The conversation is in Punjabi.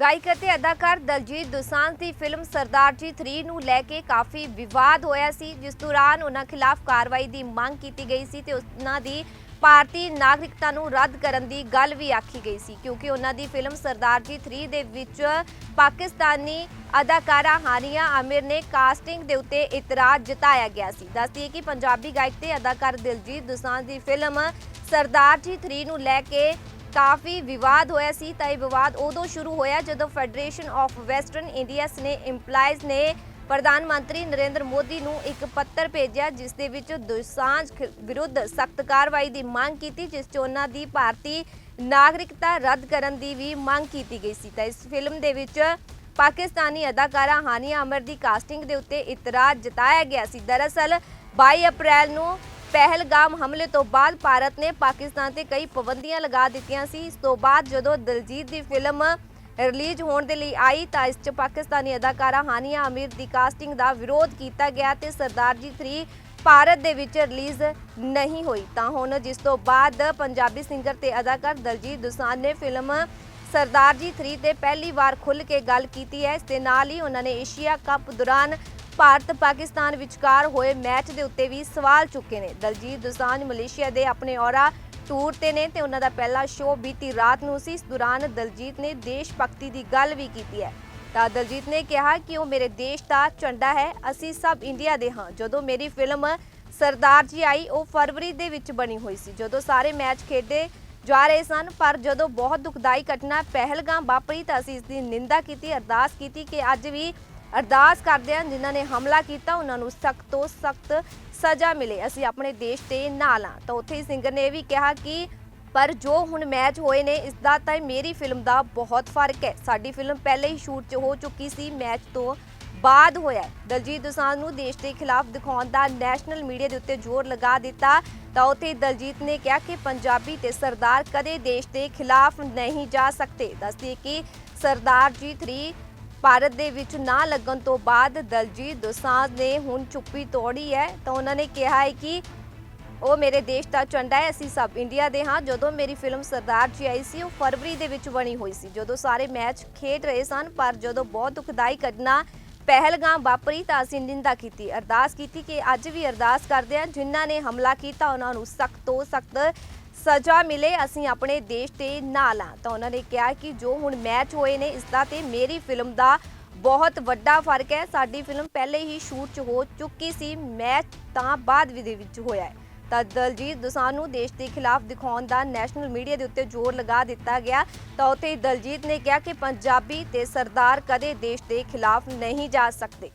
ਗਾਇਕ ਅਤੇ ਅਦਾਕਾਰ ਦਲਜੀਤ ਦੋਸਾਂਝ ਦੀ ਫਿਲਮ ਸਰਦਾਰ ਜੀ 3 ਨੂੰ ਲੈ ਕੇ ਕਾਫੀ ਵਿਵਾਦ ਹੋਇਆ ਸੀ, ਜਿਸ ਦੌਰਾਨ ਉਹਨਾਂ ਖਿਲਾਫ ਕਾਰਵਾਈ ਦੀ ਮੰਗ ਕੀਤੀ ਗਈ ਸੀ ਤੇ ਉਹਨਾਂ ਦੀ ਭਾਰਤੀ ਨਾਗਰਿਕਤਾ ਨੂੰ ਰੱਦ ਕਰਨ ਦੀ ਗੱਲ ਵੀ ਆਖੀ ਗਈ ਸੀ, ਕਿਉਂਕਿ ਉਹਨਾਂ ਦੀ ਫਿਲਮ ਸਰਦਾਰ ਜੀ 3 ਦੇ ਵਿੱਚ ਪਾਕਿਸਤਾਨੀ ਅਦਾਕਾਰਾ ਹਾਨੀਆ ਆਮਿਰ ਨੇ ਕਾਸਟਿੰਗ ਦੇ ਉੱਤੇ ਇਤਰਾਜ਼ ਜਤਾਇਆ ਗਿਆ ਸੀ। ਦੱਸਦੀਏ ਕਿ ਪੰਜਾਬੀ ਗਾਇਕ ਤੇ ਅਦਾਕਾਰ ਦਿਲਜੀਤ ਦੋਸਾਂਝ ਦੀ ਫਿਲਮ ਸਰਦਾਰ ਜੀ 3 ਨੂੰ ਲੈ ਕੇ ਕਾਫੀ ਵਿਵਾਦ ਹੋਇਆ ਸੀ ਤਾਂ ਇਹ ਵਿਵਾਦ ਉਦੋਂ ਸ਼ੁਰੂ ਹੋਇਆ ਜਦੋਂ ਫੈਡਰੇਸ਼ਨ ਆਫ ਵੈਸਟਰਨ ਇੰਡੀਆਸ ਨੇ EMPLOYEES ਨੇ ਪ੍ਰਧਾਨ ਮੰਤਰੀ ਨਰਿੰਦਰ ਮੋਦੀ ਨੂੰ ਇੱਕ ਪੱਤਰ ਭੇਜਿਆ, ਜਿਸ ਦੇ ਵਿੱਚ ਦੋਸਾਂਝ ਵਿਰੁੱਧ ਸਖਤ ਕਾਰਵਾਈ ਦੀ ਮੰਗ ਕੀਤੀ, ਜਿਸ 'ਚ ਉਹਨਾਂ ਦੀ ਭਾਰਤੀ ਨਾਗਰਿਕਤਾ ਰੱਦ ਕਰਨ ਦੀ ਵੀ ਮੰਗ ਕੀਤੀ ਗਈ ਸੀ। ਤਾਂ ਇਸ ਫਿਲਮ ਦੇ ਵਿੱਚ ਪਾਕਿਸਤਾਨੀ ਅਦਾਕਾਰਾ ਹਾਨੀਆ ਅਮਰ ਦੀ ਕਾਸਟਿੰਗ ਦੇ ਉੱਤੇ ਇਤਰਾਜ਼ ਜਤਾਇਆ ਗਿਆ ਸੀ। ਦਰਅਸਲ 22 ਅਪ੍ਰੈਲ ਨੂੰ ਪਹਿਲਗਾਮ ਹਮਲੇ ਤੋਂ ਬਾਅਦ ਭਾਰਤ ਨੇ ਪਾਕਿਸਤਾਨ ਤੇ ਕਈ ਪਾਬੰਦੀਆਂ ਲਗਾ ਦਿੱਤੀਆਂ ਸੀ। ਇਸ ਤੋਂ ਬਾਅਦ ਜਦੋਂ ਦਿਲਜੀਤ ਦੀ ਫਿਲਮ ਰਿਲੀਜ਼ ਹੋਣ ਦੇ ਲਈ ਆਈ ਤਾਂ ਇਸ 'ਚ ਪਾਕਿਸਤਾਨੀ ਅਦਾਕਾਰਾ ਹਾਨੀਆ ਅਮੀਰ ਦੀ ਕਾਸਟਿੰਗ ਦਾ ਵਿਰੋਧ ਕੀਤਾ ਗਿਆ ਤੇ ਸਰਦਾਰ ਜੀ 3 ਭਾਰਤ ਦੇ ਵਿੱਚ ਰਿਲੀਜ਼ ਨਹੀਂ ਹੋਈ। ਤਾਂ ਹੁਣ ਜਿਸ ਤੋਂ ਬਾਅਦ ਪੰਜਾਬੀ ਸਿੰਗਰ ਤੇ ਅਦਾਕਾਰ ਦਲਜੀਤ ਦੋਸਾਂਝ ਨੇ ਫਿਲਮ ਸਰਦਾਰ ਜੀ 3 ਤੇ ਪਹਿਲੀ ਵਾਰ ਖੁੱਲ੍ਹ ਕੇ ਗੱਲ ਕੀਤੀ ਹੈ। ਇਸ ਦੇ ਨਾਲ ਹੀ ਉਹਨਾਂ ਨੇ ਏਸ਼ੀਆ ਕੱਪ ਦੌਰਾਨ ਭਾਰਤ ਪਾਕਿਸਤਾਨ ਵਿਚਕਾਰ ਹੋਏ ਮੈਚ ਦੇ ਉੱਤੇ ਵੀ ਸਵਾਲ ਚੁੱਕੇ ਨੇ। ਦਲਜੀਤ ਦੋਸਾਂਝ ਮਲੇਸ਼ੀਆ ਦੇ ਆਪਣੇ ਔਰਾ ਟੂਰ ਤੇ ਨੇ ਤੇ ਉਹਨਾਂ ਦਾ ਪਹਿਲਾ ਸ਼ੋਅ ਬੀਤੀ ਰਾਤ ਨੂੰ ਸੀ। ਇਸ ਦੌਰਾਨ ਦਲਜੀਤ ਨੇ ਦੇਸ਼ ਭਗਤੀ ਦੀ ਗੱਲ ਵੀ ਕੀਤੀ ਹੈ। ਤਾਂ ਦਲਜੀਤ ਨੇ ਕਿਹਾ ਕਿ ਉਹ ਮੇਰੇ ਦੇਸ਼ ਦਾ ਝੰਡਾ ਹੈ, ਅਸੀਂ ਸਭ ਇੰਡੀਆ ਦੇ ਹਾਂ। ਜਦੋਂ ਮੇਰੀ ਫਿਲਮ ਸਰਦਾਰ ਜੀ ਆਈ, ਉਹ ਫਰਵਰੀ ਦੇ ਵਿੱਚ ਬਣੀ ਹੋਈ ਸੀ। ਜਦੋਂ ਸਾਰੇ ਮੈਚ ਖੇਡੇ ਜਾ ਰਹੇ ਸਨ, ਪਰ ਜਦੋਂ ਬਹੁਤ ਦੁਖਦਾਈ ਘਟਨਾ, ਪਹਿਲਗਾਮ ਵਾਪਰੀ ਤਾਂ ਅਸੀਂ ਇਸ ਦੀ ਨਿੰਦਾ ਕੀਤੀ, ਅਰਦਾਸ ਕੀਤੀ ਕਿ ਅੱਜ ਵੀ ਅਰਦਾਸ ਕਰਦੇ ਹਾਂ ਜਿਨ੍ਹਾਂ ਨੇ ਹਮਲਾ ਕੀਤਾ, ਉਹਨਾਂ ਨੂੰ ਸਖਤ ਤੋਂ ਸਖਤ ਸਜ਼ਾ ਮਿਲੇ। ਅਸੀਂ ਆਪਣੇ ਦੇਸ਼ ਤੇ ਨਾਲ ਹਾਂ। ਤਾਂ ਉੱਥੇ ਸਿੰਗਰ ਨੇ ਇਹ ਵੀ ਕਿਹਾ ਕਿ, ਪਰ ਜੋ ਹੁਣ ਮੈਚ ਹੋਏ ਨੇ ਇਸ ਦਾ ਤਾਂ ਮੇਰੀ ਫਿਲਮ ਦਾ ਬਹੁਤ ਫ਼ਰਕ ਹੈ। ਸਾਡੀ ਫਿਲਮ ਪਹਿਲੇ ਹੀ ਸ਼ੂਟ ਹੋ ਚੁੱਕੀ ਸੀ, ਮੈਚ ਤੋਂ ਬਾਅਦ ਹੋਇਆ ਦਲਜੀਤ ਦੋਸਾਂਝ ਨੂੰ ਦੇਸ਼ ਦੇ ਖਿਲਾਫ ਦਿਖਾਉਣ ਦਾ ਨੈਸ਼ਨਲ ਮੀਡੀਆ ਦੇ ਉੱਤੇ ਜ਼ੋਰ ਲਗਾ ਦਿੱਤਾ। ਤਾਂ ਉੱਥੇ ਦਲਜੀਤ ਨੇ ਕਿਹਾ ਕਿ ਪੰਜਾਬੀ ਤੇ ਸਰਦਾਰ ਕਦੇ ਦੇਸ਼ ਦੇ ਖਿਲਾਫ ਨਹੀਂ ਜਾ ਸਕਦੇ। ਦੱਸਦੀ ਕਿ ਸਰਦਾਰ ਜੀ 3 ਭਾਰਤ ਦੇ ਵਿੱਚ ਨਾ ਲੱਗਣ ਤੋਂ ਬਾਅਦ ਦਲਜੀਤ ਦੋਸਾਂਝ ਨੇ ਹੁਣ ਚੁੱਪੀ ਤੋੜੀ ਹੈ। ਤਾਂ ਉਹਨਾਂ ਨੇ ਕਿਹਾ ਹੈ ਕਿ ਉਹ ਮੇਰੇ ਦੇਸ਼ ਦਾ ਝੰਡਾ ਹੈ, ਅਸੀਂ ਸਭ ਇੰਡੀਆ ਦੇ ਹਾਂ। ਜਦੋਂ ਮੇਰੀ ਫਿਲਮ ਸਰਦਾਰ ਜੀ ਆਈ ਸੀ, ਉਹ ਫਰਵਰੀ ਦੇ ਵਿੱਚ ਬਣੀ ਹੋਈ ਸੀ। ਜਦੋਂ ਸਾਰੇ ਮੈਚ ਖੇਡ ਰਹੇ ਸਨ, ਪਰ ਜਦੋਂ ਬਹੁਤ ਦੁਖਦਾਈ ਘਟਨਾ ਪਹਿਲਗਾਮ ਵਾਪਰੀ ਤਾਂ ਅਸੀਂ ਨਿੰਦਾ ਕੀਤੀ, ਅਰਦਾਸ ਕੀਤੀ ਕਿ ਅੱਜ ਵੀ ਅਰਦਾਸ ਕਰਦੇ ਹਾਂ। ਜਿਨ੍ਹਾਂ ਨੇ ਹਮਲਾ ਕੀਤਾ, ਉਹਨਾਂ ਨੂੰ ਸਖਤ ਤੋਂ ਸਖਤ ਸਜ਼ਾ ਮਿਲੇ, ਅਸੀਂ ਆਪਣੇ ਦੇਸ਼ ਦੇ ਨਾਲ ਹਾਂ। ਤਾਂ ਉਹਨਾਂ ਨੇ ਕਿਹਾ ਕਿ ਜੋ ਹੁਣ ਮੈਚ ਹੋਏ ਨੇ ਇਸ ਦਾ ਤੇ ਮੇਰੀ ਫਿਲਮ ਦਾ ਬਹੁਤ ਵੱਡਾ ਫ਼ਰਕ ਹੈ। ਸਾਡੀ ਫਿਲਮ ਪਹਿਲੇ ਹੀ ਸ਼ੂਟ 'ਚ ਹੋ ਚੁੱਕੀ ਸੀ ਮੈਚ ਤਾਂ ਬਾਅਦ ਵੀ ਦੇ ਵਿੱਚ ਹੋਇਆ ਹੈ। ਤਾਂ ਦਲਜੀਤ ਦੋਸਾਂਝ ਨੂੰ ਦੇਸ਼ ਦੇ ਖਿਲਾਫ ਦਿਖਾਉਣ ਦਾ ਨੈਸ਼ਨਲ ਮੀਡੀਆ ਦੇ ਉੱਤੇ ਜ਼ੋਰ ਲਗਾ ਦਿੱਤਾ ਗਿਆ। ਤਾਂ ਉੱਥੇ ਹੀ ਦਲਜੀਤ ਨੇ ਕਿਹਾ ਕਿ ਪੰਜਾਬੀ ਤੇ ਸਰਦਾਰ ਕਦੇ ਦੇਸ਼ ਦੇ ਖਿਲਾਫ ਨਹੀਂ ਜਾ ਸਕਦੇ।